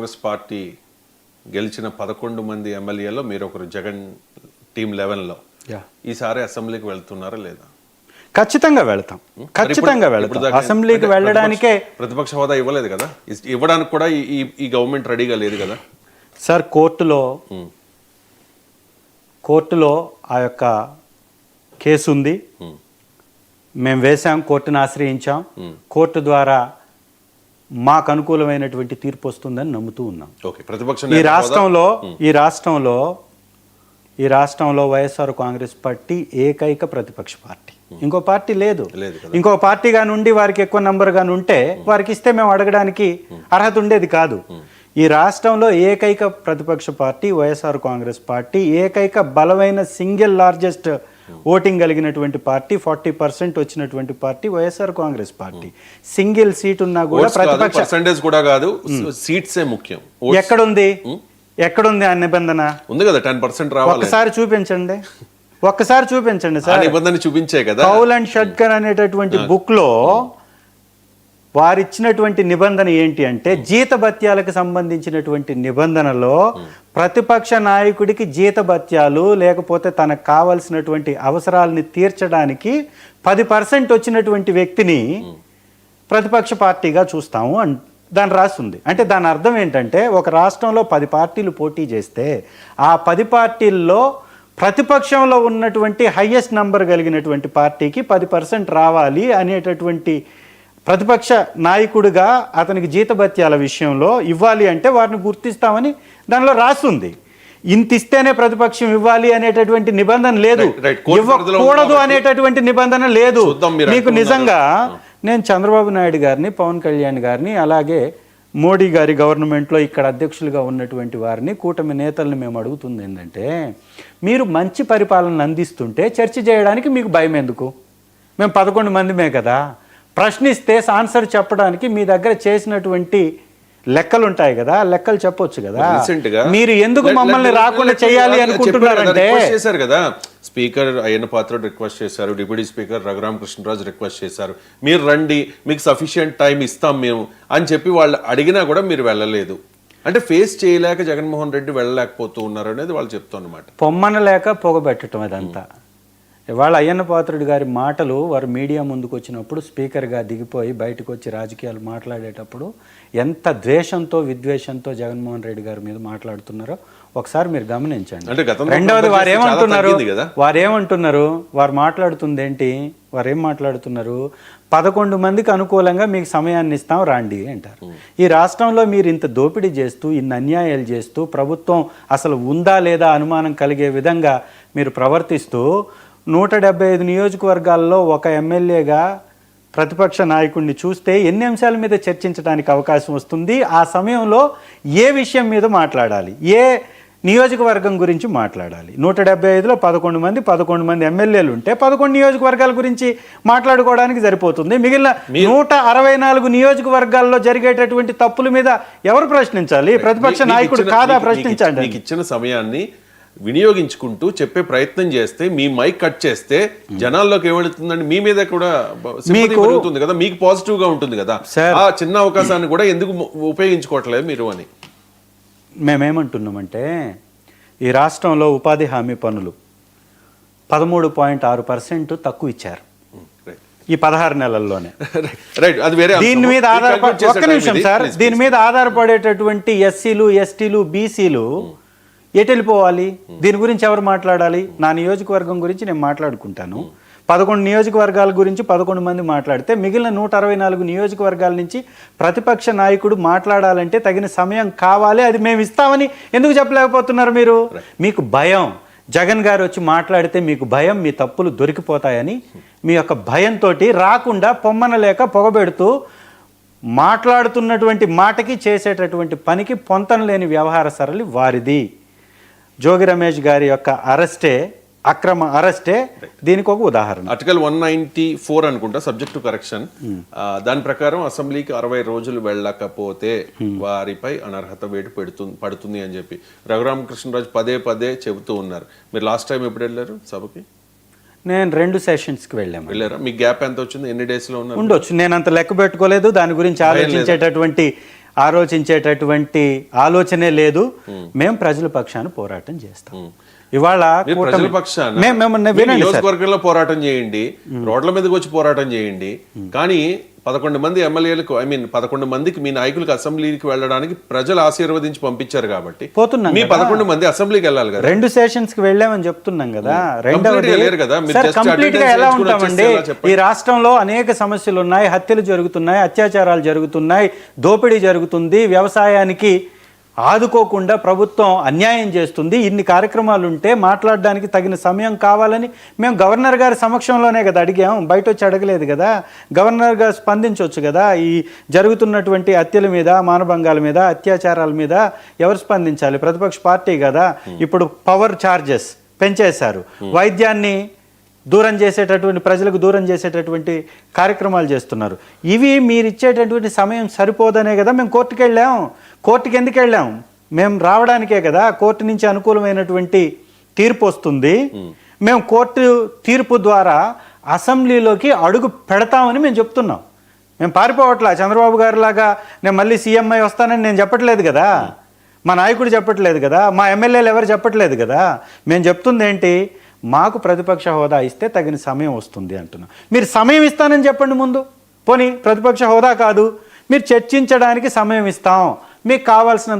Congress party గెలిచిన పదకొండు మంది ఎమ్మెల్యేలో మీరు ఒకరు జగన్ టీం లెవెన్లో. ఈసారి అసెంబ్లీకి వెళ్తున్నారా లేదా? ఖచ్చితంగా వెళ్తాం. ఖచ్చితంగా వెళ్తాం. అసెంబ్లీకి వెళ్ళడానికే ప్రతిపక్ష- హోదా ఇవ్వలేదు కదా? ఇవ్వడానికి కూడా ఈ- ఈ గవర్నమెంట్ రెడీగా లేదు కదా? సార్ కోర్టులో కోర్టులో ఆ యొక్క కేసు ఉంది మేము వేశాం కోర్టును ఆశ్రయించాం. కోర్టు ద్వారా మాకు అనుకూలమైనటువంటి తీర్పు వస్తుందని నమ్ముతూ ఉన్నాం. ప్రతిపక్ష ఈ రాష్ట్రంలో ఈ రాష్ట్రంలో ఈ రాష్ట్రంలో వైఎస్ఆర్ కాంగ్రెస్ పార్టీ ఏకైక ప్రతిపక్ష పార్టీ. ఇంకో పార్టీ లేదు. ఇంకో పార్టీగా నుండి వారికి ఎక్కువ నంబర్గా ఉంటే వారికి ఇస్తే మేము అడగడానికి అర్హత ఉండేది కాదు. ఈ రాష్ట్రంలో ఏకైక ప్రతిపక్ష పార్టీ వైఎస్ఆర్ కాంగ్రెస్ పార్టీ ఏకైక బలమైన సింగిల్ లార్జెస్ట్ ఓటింగ్ కలిగినటువంటి పార్టీ ఫార్టీ పర్సెంట్ వచ్చినటువంటి party YSR Congress party. Single seat ఉన్నా కూడా ప్రతిపక్ష కూడా కాదు సీట్సే ముఖ్యం. ఎక్కడుంది? ఎక్కడుంది ఆ నిబంధన? ఉంది కదా టెన్ పర్సెంట్ రావాలి. ఒక్కసారి చూపించండి. ఒక్కసారి చూపించండి సార్. నిబంధన చూపించే కదా. అండ్ షట్కర్ అనేటటువంటి బుక్లో వారిచ్చినటువంటి నిబంధన ఏంటి అంటే జీతభత్యాలకు సంబంధించినటువంటి నిబంధనలో ప్రతిపక్ష నాయకుడికి జీతభత్యాలు లేకపోతే తనకు కావలసినటువంటి అవసరాలని తీర్చడానికి పది పర్సెంట్ వచ్చినటువంటి వ్యక్తిని ప్రతిపక్ష పార్టీగా చూస్తాము అన్ దాని రాస్తుంది. అంటే దాని అర్థం ఏంటంటే ఒక రాష్ట్రంలో పది పార్టీలు పోటీ చేస్తే ఆ పది పార్టీల్లో ప్రతిపక్షంలో ఉన్నటువంటి హయ్యెస్ట్ నంబర్ కలిగినటువంటి పార్టీకి పది పర్సెంట్ రావాలి అనేటటువంటి ప్రతిపక్ష నాయకుడిగా అతనికి జీతభత్యాల విషయంలో ఇవ్వాలి అంటే వారిని గుర్తిస్తామని దానిలో రాస్తుంది ఇంత ఇస్తేనే ప్రతిపక్షం ఇవ్వాలి అనేటటువంటి నిబంధన లేదు. ఇవ్వకూడదు అనేటటువంటి నిబంధన లేదు. మీకు. నిజంగా నేను చంద్రబాబు నాయుడు గారిని పవన్ కళ్యాణ్ గారిని అలాగే మోడీ గారి గవర్నమెంట్లో ఇక్కడ అధ్యక్షులుగా ఉన్నటువంటి వారిని కూటమి నేతల్ని మేము అడుగుతుంది ఏంటంటే మీరు మంచి పరిపాలన అందిస్తుంటే చర్చ చేయడానికి మీకు భయం ఎందుకు? మేము పదకొండు మందిమే కదా. ప్రశ్నిస్తే ఆన్సర్ చెప్పడానికి మీ దగ్గర చేసినటువంటి లెక్కలు ఉంటాయి కదా లెక్కలు చెప్పొచ్చు కదా. మీరు ఎందుకు మమ్మల్ని రాకుండా చేయాలి అనుకుంటున్నారంటే చేశారు కదా. స్పీకర్ అయ్యన్న పాత్రుడు రిక్వెస్ట్ చేశారు deputy speaker Raghurama Krishnaraju request చేశారు. మీరు రండి మీకు సఫిషియంట్ టైం ఇస్తాం మేము అని చెప్పి వాళ్ళు అడిగినా కూడా మీరు వెళ్ళలేదు. అంటే ఫేస్ చేయలేక జగన్మోహన్ రెడ్డి వెళ్ళలేకపోతూ ఉన్నారు అనేది వాళ్ళు చెప్తున్నమాట పొమ్మనలేక పొగబెట్టడం అదంతా ఇవాళ అయ్యన్న పాత్రుడు గారి మాటలు వారు మీడియా ముందుకు వచ్చినప్పుడు స్పీకర్గా దిగిపోయి బయటకు వచ్చి రాజకీయాలు మాట్లాడేటప్పుడు ఎంత ద్వేషంతో విద్వేషంతో జగన్మోహన్ రెడ్డి గారి మీద మాట్లాడుతున్నారో ఒకసారి మీరు గమనించండి. రెండవది వారు ఏమంటున్నారు? వారు ఏమంటున్నారు వారు మాట్లాడుతుంది ఏంటి వారు ఏం మాట్లాడుతున్నారు? పదకొండు మందికి అనుకూలంగా మీకు సమయాన్ని ఇస్తాం రాండి అంటారు. ఈ రాష్ట్రంలో మీరు ఇంత దోపిడీ చేస్తూ ఇన్ని అన్యాయాలు చేస్తూ ప్రభుత్వం అసలు ఉందా లేదా అనుమానం కలిగే విధంగా మీరు ప్రవర్తిస్తూ నూట డెబ్బై ఐదు నియోజకవర్గాల్లో ఒక ఎమ్మెల్యేగా ప్రతిపక్ష నాయకుడిని చూస్తే ఎన్ని అంశాల మీద చర్చించడానికి అవకాశం వస్తుంది? ఆ సమయంలో ఏ విషయం మీద మాట్లాడాలి? ఏ నియోజకవర్గం గురించి మాట్లాడాలి? నూట డెబ్బై ఐదులో పదకొండు మంది పదకొండు మంది ఎమ్మెల్యేలు ఉంటే పదకొండు నియోజకవర్గాల గురించి మాట్లాడుకోవడానికి సరిపోతుంది. మిగిలిన నూట అరవై నాలుగు నియోజకవర్గాల్లో జరిగేటటువంటి తప్పుల మీద ఎవరు ప్రశ్నించాలి? ప్రతిపక్ష నాయకుడు కాదా ప్రశ్నించండి. ఇచ్చిన సమయాన్ని వినియోగించుకుంటూ చెప్పే ప్రయత్నం చేస్తే మీ మైక్ కట్ చేస్తే జనాల్లోకి ఏమడుతుందండి? మీ మీద కూడా పెరుగుతుంది కదా? మీకు పాజిటివ్గా ఉంటుంది కదా. ఆ చిన్న అవకాశాన్ని కూడా ఎందుకు ఉపయోగించుకోవట్లేదు మీరు అని? మేమేమంటున్నామంటే ఈ రాష్ట్రంలో ఉపాధి హామీ పనులు పదమూడు పాయింట్ ఆరు పర్సెంట్ తక్కువ ఇచ్చారు. ఈ పదహారు నెలల్లోనే. దీని మీద ఆధారపడి ఒక్క నిమిషం. సార్ దీని మీద ఆధారపడేటటువంటి ఎస్సీలు ఎస్టీలు బీసీలు ఎటు వెళ్ళిపోవాలి దీని గురించి ఎవరు మాట్లాడాలి? నా నియోజకవర్గం గురించి నేను మాట్లాడుకుంటాను. పదకొండు నియోజకవర్గాల గురించి పదకొండు మంది మాట్లాడితే మిగిలిన నూట అరవై నాలుగు నియోజకవర్గాల నుంచి ప్రతిపక్ష నాయకుడు మాట్లాడాలంటే తగిన సమయం కావాలి అది మేము ఇస్తామని ఎందుకు చెప్పలేకపోతున్నారు మీరు? మీకు భయం. జగన్ గారు వచ్చి మాట్లాడితే మీకు భయం మీ తప్పులు దొరికిపోతాయని మీ యొక్క భయంతో రాకుండా పొమ్మనలేక పొగబెడుతూ మాట్లాడుతున్నటువంటి మాటకి చేసేటటువంటి పనికి పొంతన లేని వ్యవహార సరళి వారిది. జోగి రమేష్ గారి యొక్క అరెస్టే అక్రమ అరెస్టే దీనికి ఒక ఉదాహరణ. ఆర్టికల్ వన్ నైన్టీ ఫోర్ అనుకుంటా సబ్జెక్ట్ టు కరెక్షన్ దాని ప్రకారం అసెంబ్లీకి అరవై రోజులు వెళ్ళకపోతే వారిపై అనర్హత వేటు పెడుతుంది పడుతుంది అని చెప్పి. రఘురామకృష్ణరాజు పదే పదే చెబుతూ ఉన్నారు. మీరు లాస్ట్ టైం ఎప్పుడు వెళ్ళారు సభకి? నేను రెండు సెషన్స్కి వెళ్ళాము వెళ్ళారా? మీ గ్యాప్ ఎంత వచ్చింది? ఎన్ని డేస్లో ఉన్నారు? ఉండొచ్చు. నేను అంత లెక్క పెట్టుకోలేదు. దాని గురించి ఆలోచించేటటువంటి ఆలోచించేటటువంటి ఆలోచనే లేదు. మేము. ప్రజల పక్షాన పోరాటం చేస్తాం. ఇవాళ నియోజకవర్గంలో పోరాటం చేయండి రోడ్ల మీదకి వచ్చి పోరాటం చేయండి. కానీ పదకొండు మంది ఎమ్మెల్యేలకు ఐ మీన్ పదకొండు మందికి మీ నాయకులకు అసెంబ్లీకి వెళ్ళడానికి ప్రజలు ఆశీర్వదించి పంపించారు కాబట్టి. పోతున్నాం మీ. పదకొండు మంది అసెంబ్లీకి వెళ్ళాలి కదా. రెండు సెషన్స్కి వెళ్ళామని చెప్తున్నాం కదా. రెండవది ఎలా ఉంటామండి? ఈ రాష్ట్రంలో అనేక సమస్యలు ఉన్నాయి హత్యలు జరుగుతున్నాయి అత్యాచారాలు జరుగుతున్నాయి దోపిడీ జరుగుతుంది. వ్యవసాయానికి ఆదుకోకుండా ప్రభుత్వం అన్యాయం చేస్తుంది ఇన్ని కార్యక్రమాలు ఉంటే మాట్లాడడానికి తగిన సమయం కావాలని మేము గవర్నర్ గారి సమక్షంలోనే కదా అడిగాం. బయట వచ్చి అడగలేదు కదా. గవర్నర్ గారు స్పందించవచ్చు కదా. ఈ జరుగుతున్నటువంటి హత్యల మీద మానభంగాల మీద అత్యాచారాల మీద ఎవరు స్పందించాలి? ప్రతిపక్ష పార్టీ కదా. ఇప్పుడు పవర్ ఛార్జెస్ పెంచేశారు. వైద్యాన్ని దూరం చేసేటటువంటి ప్రజలకు దూరం చేసేటటువంటి కార్యక్రమాలు చేస్తున్నారు. ఇవి మీరు ఇచ్చేటటువంటి సమయం సరిపోదనే కదా మేము కోర్టుకు వెళ్ళాం. కోర్టుకి ఎందుకు వెళ్ళాం? మేము రావడానికే కదా కోర్టు నుంచి అనుకూలమైనటువంటి తీర్పు వస్తుంది. మేము. కోర్టు తీర్పు ద్వారా అసెంబ్లీలోకి అడుగు పెడతామని మేము చెప్తున్నాం. మేము పారిపోవట్లా. చంద్రబాబు గారి లాగా నేను మళ్ళీ సీఎంఐ వస్తానని నేను చెప్పట్లేదు కదా. మా నాయకుడు చెప్పట్లేదు కదా. మా ఎమ్మెల్యేలు ఎవరు చెప్పట్లేదు కదా. మేము చెప్తుంది ఏంటి మాకు ప్రతిపక్ష హోదా ఇస్తే తగిన సమయం వస్తుంది అంటున్నాం. మీరు సమయం ఇస్తానని చెప్పండి ముందు. పోనీ ప్రతిపక్ష హోదా కాదు. మీరు చర్చించడానికి సమయం ఇస్తాం. మీకు కావాల్సినంత